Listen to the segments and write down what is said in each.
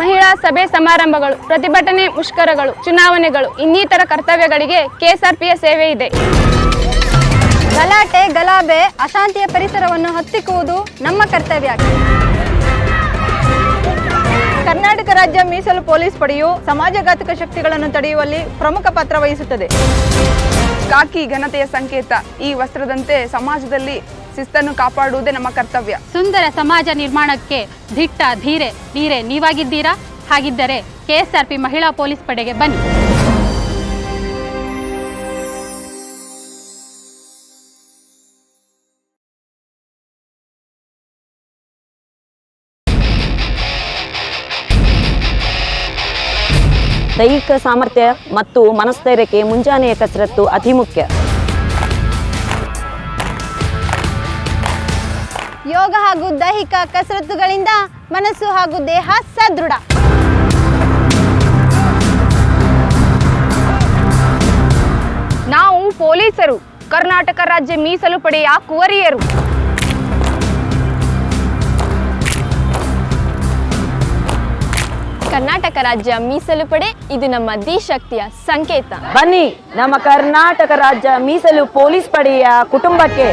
ಮಹಿಳಾ ಸಭೆ ಸಮಾರಂಭಗಳು, ಪ್ರತಿಭಟನೆ ಮುಷ್ಕರಗಳು, ಚುನಾವಣೆಗಳು, ಇನ್ನಿತರ ಕರ್ತವ್ಯಗಳಿಗೆ ಕೆಎಸ್ಆರ್ಪಿಯ ಸೇವೆ ಇದೆ. ಗಲಾಟೆ, ಗಲಾಭೆ, ಅಶಾಂತಿಯ ಪರಿಸರವನ್ನು ಹತ್ತಿಕ್ಕುವುದು ನಮ್ಮ ಕರ್ತವ್ಯ. ಕರ್ನಾಟಕ ರಾಜ್ಯ ಮೀಸಲು ಪೊಲೀಸ್ ಪಡೆಯು ಸಮಾಜಘಾತಕ ಶಕ್ತಿಗಳನ್ನು ತಡೆಯುವಲ್ಲಿ ಪ್ರಮುಖ ಪಾತ್ರ ವಹಿಸುತ್ತದೆ. ಕಾಕಿ ಘನತೆಯ ಸಂಕೇತ, ಈ ವಸ್ತ್ರದಂತೆ ಸಮಾಜದಲ್ಲಿ ಶಿಸ್ತನ್ನು ಕಾಪಾಡುವುದೇ ನಮ್ಮ ಕರ್ತವ್ಯ. ಸುಂದರ ಸಮಾಜ ನಿರ್ಮಾಣಕ್ಕೆ ದಿಟ್ಟ ಧೀರೆ ಧೀರೆ ನೀವಾಗಿದ್ದೀರಾ? ಹಾಗಿದ್ದರೆ ಕೆಎಸ್ಆರ್ಪಿ ಮಹಿಳಾ ಪೊಲೀಸ್ ಪಡೆಗೆ ಬನ್ನಿ. ದೈಹಿಕ ಸಾಮರ್ಥ್ಯ ಮತ್ತು ಮನಸ್ಥೈರ್ಯಕ್ಕೆ ಮುಂಜಾನೆಯ ಕಸರತ್ತು ಅತಿ ಮುಖ್ಯ ಯೋಗ ಹಾಗೂ ದೈಹಿಕ ಕಸರತ್ತುಗಳಿಂದ ಮನಸ್ಸು ಹಾಗೂ ದೇಹ ಸದೃಢ. ನಾವು ಪೊಲೀಸರು, ಕರ್ನಾಟಕ ರಾಜ್ಯ ಮೀಸಲು ಪಡೆಯ ಕುವರಿಯರು. ಕರ್ನಾಟಕ ರಾಜ್ಯ ಮೀಸಲು ಪಡೆ, ಇದು ನಮ್ಮ ಶಕ್ತಿಯ ಸಂಕೇತ. ಬನ್ನಿ, ನಮ್ಮ ಕರ್ನಾಟಕ ರಾಜ್ಯ ಮೀಸಲು ಪೊಲೀಸ್ ಪಡೆಯ ಕುಟುಂಬಕ್ಕೆ.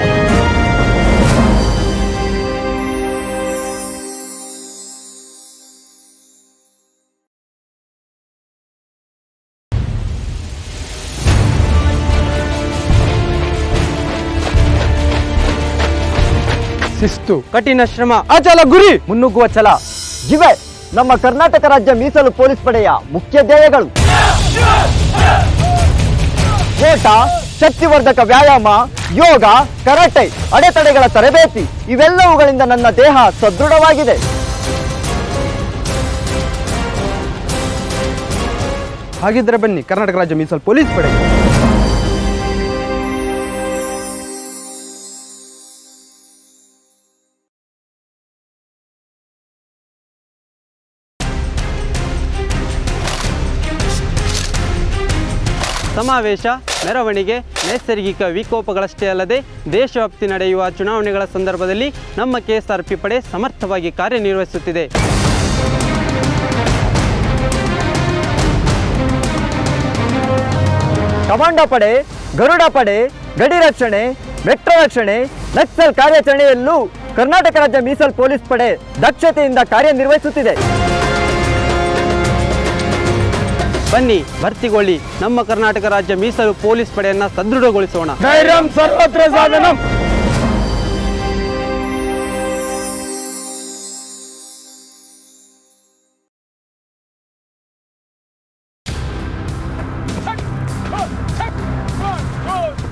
ಶಿಸ್ತು ಕಠಿಣ ಶ್ರಮ, ಅಚಲ ಗುರಿ, ಮುನ್ನುಗ್ಗುವ ಛಲ. ಇವೆ ನಮ್ಮ ಕರ್ನಾಟಕ ರಾಜ್ಯ ಮೀಸಲು ಪೊಲೀಸ್ ಪಡೆಯ ಮುಖ್ಯ ಧ್ಯೇಯಗಳು. ಓಟ ಶಕ್ತಿವರ್ಧಕ ವ್ಯಾಯಾಮ, ಯೋಗ, ಕರಾಟೆ, ಅಡೆತಡೆಗಳ ತರಬೇತಿ, ಇವೆಲ್ಲವುಗಳಿಂದ ನನ್ನ ದೇಹ ಸದೃಢವಾಗಿದೆ. ಹಾಗಿದ್ರೆ ಬನ್ನಿ, ಕರ್ನಾಟಕ ರಾಜ್ಯ ಮೀಸಲು ಪೊಲೀಸ್ ಪಡೆ ಸಮಾವೇಶ, ಮೆರವಣಿಗೆ, ನೈಸರ್ಗಿಕ ವಿಕೋಪಗಳಷ್ಟೇ ಅಲ್ಲದೆ ದೇಶವ್ಯಾಪ್ತಿ ನಡೆಯುವ ಚುನಾವಣೆಗಳ ಸಂದರ್ಭದಲ್ಲಿ ನಮ್ಮ ಕೆಎಸ್ಆರ್ಪಿ ಪಡೆ ಸಮರ್ಥವಾಗಿ ಕಾರ್ಯನಿರ್ವಹಿಸುತ್ತಿದೆ. ಕಮಾಂಡೋ ಪಡೆ, ಗರುಡ ಪಡೆ, ಗಡಿ ರಕ್ಷಣೆ, ಮೆಟ್ರೋ ರಕ್ಷಣೆ, ನಕ್ಸಲ್ ಕಾರ್ಯಾಚರಣೆಯಲ್ಲೂ ಕರ್ನಾಟಕ ರಾಜ್ಯ ಮೀಸಲ್ ಪೊಲೀಸ್ ಪಡೆ ದಕ್ಷತೆಯಿಂದ ಕಾರ್ಯನಿರ್ವಹಿಸುತ್ತಿದೆ. ಬನ್ನಿ ಭರ್ತಿಗೊಳ್ಳಿ ನಮ್ಮ ಕರ್ನಾಟಕ ರಾಜ್ಯ ಮೀಸಲು ಪೊಲೀಸ್ ಪಡೆಯನ್ನ ಸದೃಢಗೊಳಿಸೋಣ.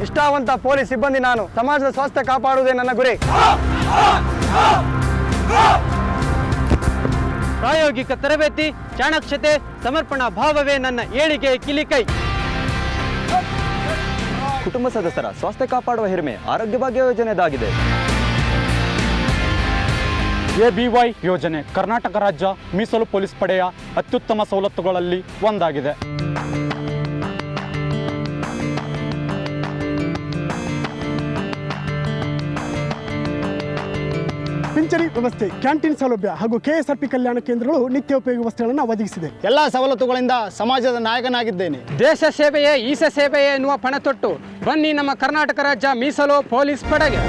ಇಷ್ಟಾವಂತ ಪೊಲೀಸ್ ಸಿಬ್ಬಂದಿ ನಾನು. ಸಮಾಜದ ಸ್ವಾಸ್ಥ್ಯ ಕಾಪಾಡುವುದೇ ನನ್ನ ಗುರಿ. ಪ್ರಾಯೋಗಿಕ ತರಬೇತಿ ಚಾಣಕ್ಷತೆ ಸಮರ್ಪಣಾ ಭಾವವೇ ನನ್ನ ಏಳಿಗೆ ಕಿಲಿಕೈ. ಕುಟುಂಬ ಸದಸ್ಯರ ಸ್ವಾಸ್ಥ್ಯ ಕಾಪಾಡುವ ಹಿರಿಮೆ ಆರೋಗ್ಯ ಭಾಗ್ಯ ಯೋಜನೆದಾಗಿದೆ. ಎಬಿವೈ ಯೋಜನೆ ಕರ್ನಾಟಕ ರಾಜ್ಯ ಮೀಸಲು ಪೊಲೀಸ್ ಪಡೆಯ ಅತ್ಯುತ್ತಮ ಸವಲತ್ತುಗಳಲ್ಲಿ ಒಂದಾಗಿದೆ. ಪಿಂಚಣಿ ವ್ಯವಸ್ಥೆ ಕ್ಯಾಂಟೀನ್ ಸೌಲಭ್ಯ ಹಾಗೂ ಕೆಎಸ್ಆರ್ಪಿ ಕಲ್ಯಾಣ ಕೇಂದ್ರಗಳು ನಿತ್ಯ ಉಪಯೋಗಿ ವಸ್ತುಗಳನ್ನು ಒದಗಿಸಿದೆ. ಎಲ್ಲಾ ಸವಲತ್ತುಗಳಿಂದ ಸಮಾಜದ ನಾಯಕನಾಗಿದ್ದೇನೆ. ದೇಶ ಸೇವೆಯೇ ಈಶ ಸೇವೆಯೇ ಎನ್ನುವ ಪಣತೊಟ್ಟು ಬನ್ನಿ ನಮ್ಮ ಕರ್ನಾಟಕ ರಾಜ್ಯ ಮೀಸಲು ಪೊಲೀಸ್ ಪಡೆಗೆ.